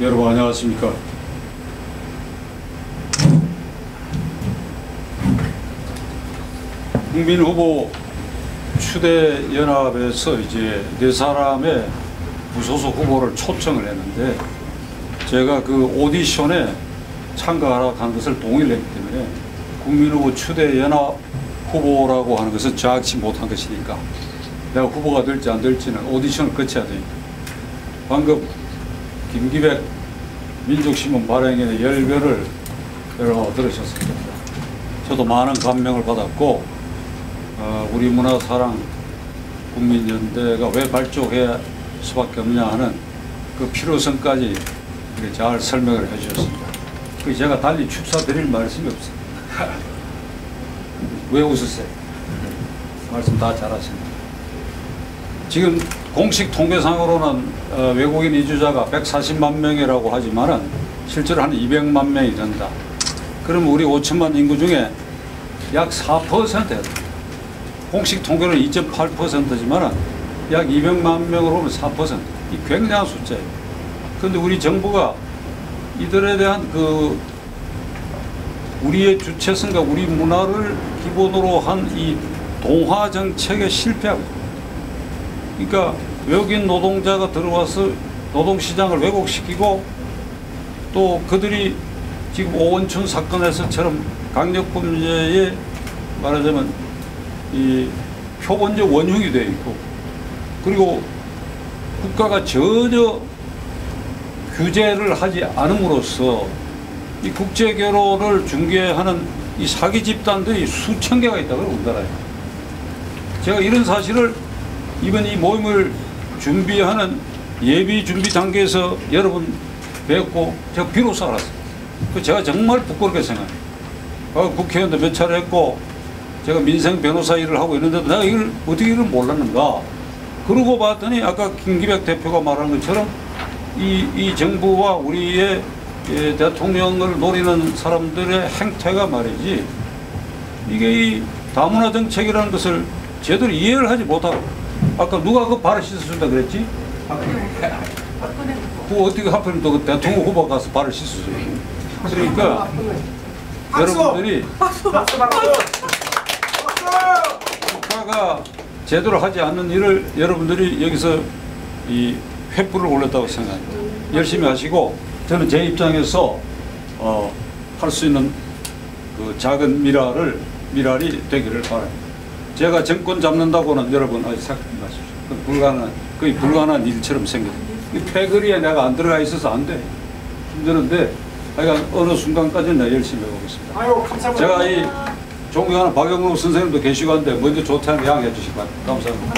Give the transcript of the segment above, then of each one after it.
여러분 안녕하십니까? 국민 후보 추대 연합에서 이제 네 사람의 무소속 후보를 초청을 했는데 제가 그 오디션에 참가하라고 하는 것을 동의를 했기 때문에 국민 후보 추대 연합 후보라고 하는 것은 저악치 못한 것이니까 내가 후보가 될지 안 될지는 오디션을 거쳐야 되니까 방금 김기백 민족신문 발행인의 열변을 여러분 들으셨을 겁니다. 저도 많은 감명을 받았고 어, 우리 문화 사랑 국민연대가 왜 발족해야 수밖에 없냐 하는 그 필요성까지 잘 설명을 해주셨습니다. 그 제가 달리 축사드릴 말씀이 없어요. 왜 웃으세요? 말씀 다 잘하십니다. 지금 공식 통계상으로는 어, 외국인 이주자가 140만 명이라고 하지만은 실제로 한 200만 명이 된다. 그러면 우리 5천만 인구 중에 약 4%예요. 공식 통계는 2.8%지만은 약 200만 명으로 보면 4%. 이 굉장한 숫자예요. 그런데 우리 정부가 이들에 대한 그 우리의 주체성과 우리 문화를 기본으로 한 이 동화 정책에 실패하고. 그러니까 외국인 노동자가 들어와서 노동시장을 왜곡시키고 또 그들이 지금 오원춘 사건에서처럼 강력범죄에 말하자면 이 표본적 원흉이 되어 있고 그리고 국가가 전혀 규제를 하지 않음으로써 이 국제 결혼을 중개하는 이 사기 집단들이 수천 개가 있다고 우리나라에. 제가 이런 사실을 이번 이 모임을 준비하는 예비 준비 단계에서 여러분 뵙고 제가 비로소 알았어요. 그 제가 정말 부끄럽게 생각해요. 아, 국회의원도 몇 차례 했고 제가 민생 변호사 일을 하고 있는데도 내가 이걸 어떻게 이걸 몰랐는가. 그러고 봤더니 아까 김기백 대표가 말한 것처럼 이, 이 정부와 우리의 예, 대통령을 노리는 사람들의 행태가 말이지 이게 이 다문화 정책이라는 것을 제대로 이해를 하지 못하고 아까 누가 그 발을 씻어준다 그랬지? 그 어떻게 하필 또그 대통령 후보 가서 발을 씻어줘요? 그러니까 여러분들이 국가가 제대로 하지 않는 일을 여러분들이 여기서 이 횃불을 올렸다고 생각합니다. 열심히 하시고 저는 제 입장에서 어, 할 수 있는 그 작은 미랄을 미랄이 되기를 바랍니다. 제가 정권 잡는다고는 여러분 아직 생각하지 마십시오. 그 불가능한 거의 불가능한 일처럼. 이 패거리에 내가 안 들어가 있어서 안 돼. 힘드는데 하여간 어느 순간까지는 내가 열심히 해보겠습니다. 아유 감사합니다. 제가 이 존경하는 박영록 선생님도 계시고 한데 먼저 좋다는 양해해 주시기 바랍니다. 감사합니다.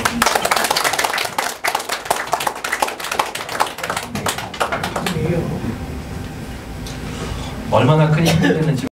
얼마나 큰 힘이 되는지